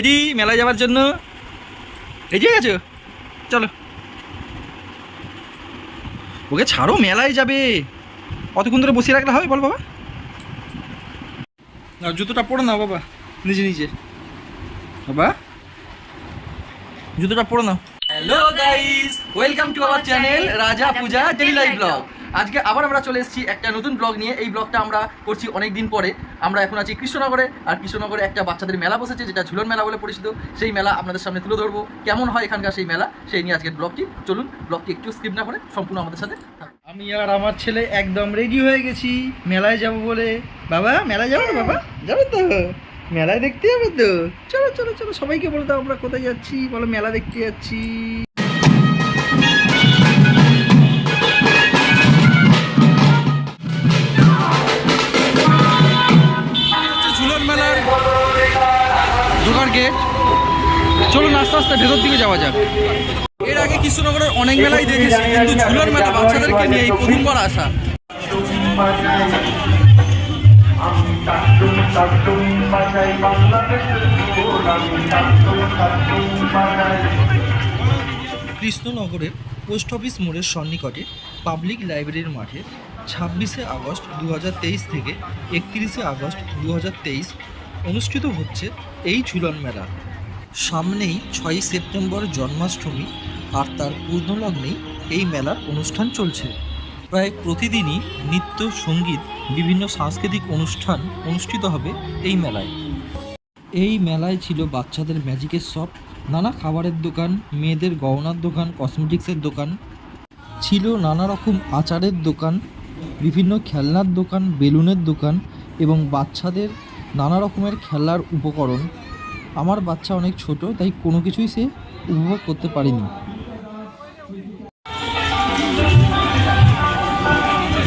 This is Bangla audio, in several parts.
রেডি মেলায় যাওয়ার জন্য? রেডি হয়ে গেছো? চলো। ওকে ছাড়ো মেলায় যাবে। কতক্ষণ ধরে বসিয়ে রাখলে হবে বল বাবা? না জুতোটা পরে নাও বাবা নিজে নিজে। বাবা? জুতোটা পরে নাও। Hello guys welcome to our channel Raja Puja daily life blog আজকে আবার আমরা চলে এসেছি একটা নতুন ব্লগ নিয়ে। এই ব্লগটা আমরা করছি অনেক দিন পরে। আমরা এখন আছি কৃষ্ণনগরে, আর কৃষ্ণনগরে একটা বাচ্চাদের মেলা বসেছে, যেটা ঝুলন মেলা বলে পরিচিত। সেই মেলা আপনাদের সামনে তুলে ধরবো। কেমন হয় এখানকার সেই মেলা? সেই নিয়ে আজকের ব্লগটি। চলুন, ব্লগটি একটু স্কিপ না করে সম্পূর্ণ আমাদের সাথে আমি আর আমার ছেলে একদম রেডি হয়ে গেছি। মেলায় যাব বলে। বাবা, মেলায় যাব বাবা? যাবে তো। মেলায় দেখতে যাবে তো। চলো চলো চলো, সবাইকে বলে দাও আমরা কোথায় যাচ্ছি। বলো, মেলা দেখতে যাচ্ছি। চলুন আস্তে আস্তে ভেতর দিকে যাওয়া যাক। এর আগে কৃষ্ণনগরের অনেক মেলাই দেখেছি কিন্তু ঝুলন মেলা বাচ্চাদেরকে নিয়ে এই প্রথমবার আসা। কৃষ্ণনগরের পোস্ট অফিস মোড়ের সন্নিকটে পাবলিক লাইব্রেরির মাঠে ছাব্বিশে আগস্ট দু হাজার তেইশ থেকে একত্রিশে আগস্ট দু হাজার তেইশ অনুষ্ঠিত হচ্ছে এই ঝুলন মেলা। সামনেই ছয়ই সেপ্টেম্বর জন্মাষ্টমী আর তার পূর্ণলগ্নেই এই মেলার অনুষ্ঠান চলছে। প্রায় প্রতিদিনই নৃত্য সংগীত, বিভিন্ন সাংস্কৃতিক অনুষ্ঠান অনুষ্ঠিত হবে এই মেলায়। এই মেলায় ছিল বাচ্চাদের ম্যাজিকের শপ, নানা খাবারের দোকান, মেয়েদের গহনার দোকান, কসমেটিক্সের দোকান, ছিল নানা রকম আচারের দোকান, বিভিন্ন খেলনার দোকান, বেলুনের দোকান এবং বাচ্চাদের নানা রকমের খেলার উপকরণ আমার বাচ্চা অনেক ছোট তাই কোনো কিছুই সে উপভোগ করতে পারেনি।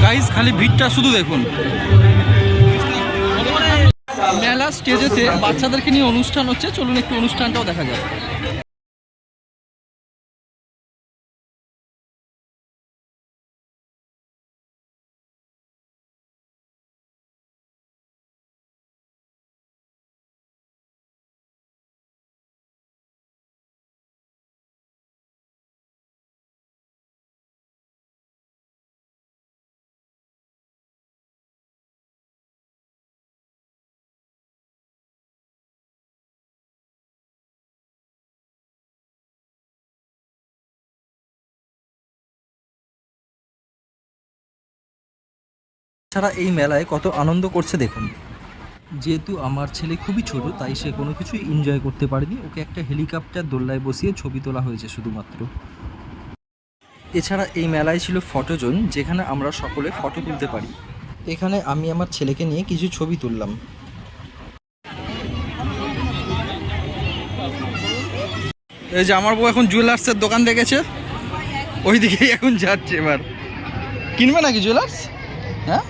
গাইস খালি ভিড়টা শুধু দেখুন। মেলা স্টেজেতে বাচ্চাদেরকে নিয়ে অনুষ্ঠান হচ্ছে চলুন একটু অনুষ্ঠানটাও দেখা যাক। ছাড়া এই মেলায় কত আনন্দ করছে দেখুন। যেহেতু আমার ছেলে খুবই ছোট, তাই সে কোনো কিছুই এনজয় করতে পারেনি। ওকে একটা হেলিকপ্টার দোল্লায় বসিয়ে ছবি তোলা হয়েছে শুধুমাত্র। এছাড়া এই মেলায় ছিল ফটো জোন যেখানে আমরা সকলে ফটো তুলতে পারি। এখানে আমি আমার ছেলেকে নিয়ে কিছু ছবি তুললাম। এই যে আমার বউ এখন জুয়েলার্সের দোকান দেখেছে। ওই দিকেই এখন যাচ্ছে এবার। কিনবে নাকি জুয়েলার্স হ্যাঁ?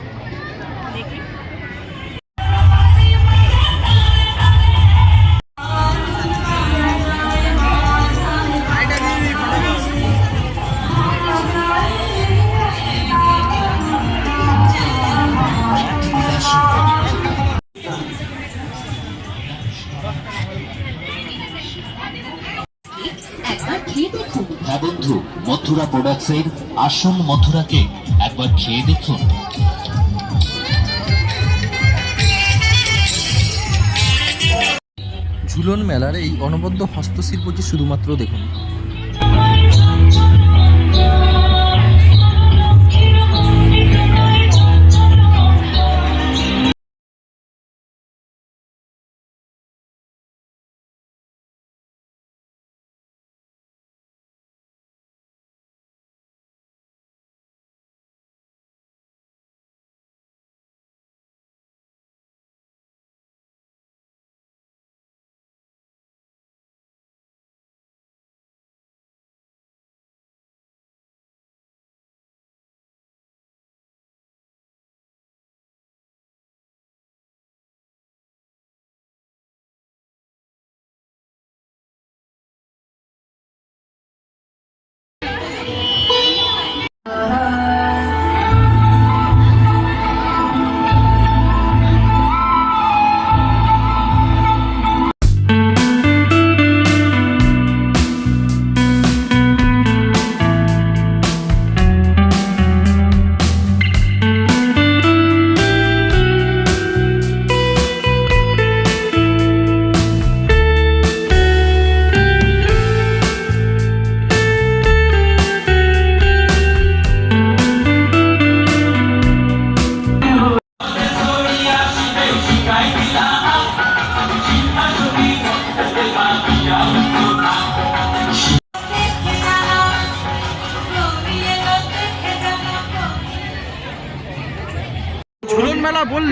হ্যাঁ বন্ধু, মথুরা প্রোডাক্টসের আসল মথুরা কেক একবার খেয়ে দেখুন। ঝুলন মেলার এই অনবদ্য হস্তশিল্পটি শুধুমাত্র দেখুন।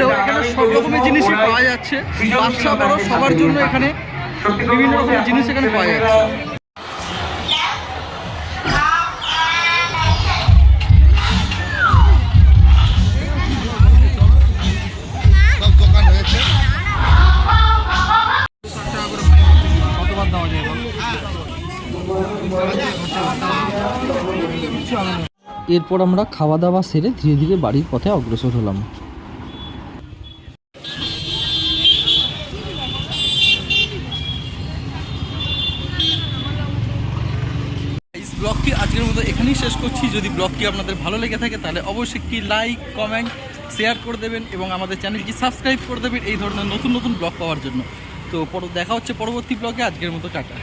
বললেও এখানে সব রকমের জিনিসই পাওয়া যাচ্ছে। বাচ্চা বড় সবার জন্য এখানে বিভিন্ন রকমের জিনিস এখানে পাওয়া যাচ্ছে। এরপর আমরা খাওয়া দাওয়া সেরে ধীরে ধীরে বাড়ির পথে অগ্রসর হলাম। মতো এখানেই শেষ করছি। যদি ব্লগটি আপনাদের ভালো লেগে থাকে, তাহলে অবশ্যই একটি লাইক কমেন্ট শেয়ার করে দেবেন এবং আমাদের চ্যানেলটি সাবস্ক্রাইব করে দেবেন এই ধরনের নতুন নতুন ব্লগ পাওয়ার জন্য। তো দেখা হচ্ছে পরবর্তী ব্লগে আজকের মতো টাটা।